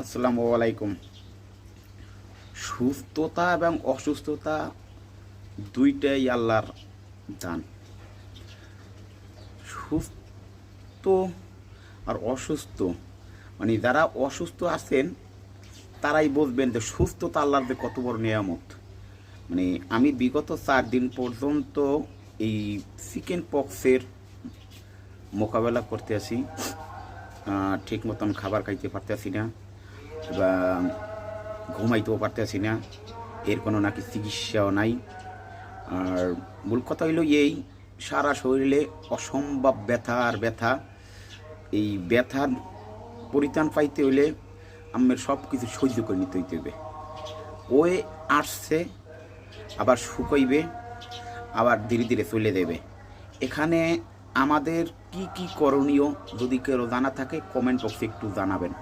আসসালামু আলাইকুম। সুস্থতা এবং অসুস্থতা দুইটাই আল্লাহর দান। সুস্থ আর অসুস্থ মানে যারা অসুস্থ আছেন, তারাই বুঝবেন যে সুস্থতা আল্লাহর যে কত বড় নিয়ামত। মানে আমি বিগত চার দিন পর্যন্ত এই চিকেন পক্সের মোকাবেলা করতে আসি ঠিক মতন খাবার খাইতে পারতেছি না। বা ঘুমাইতেও পারতেছি না, এর কোনো নাকি চিকিৎসাও নাই। আর মূল কথা হইল এই সারা শরীরে অসম্ভব ব্যথা আর ব্যথা। এই ব্যথার পরিত্রাণ পাইতে হইলে আমার সব কিছু সহ্য করে নিতে হইতে হবে। ওই আসছে, আবার শুকাইবে, আবার ধীরে ধীরে চলে দেবে এখানে আমাদের কি কি করণীয় যদি কেউ জানা থাকে কমেন্ট বক্সে একটু জানাবেন।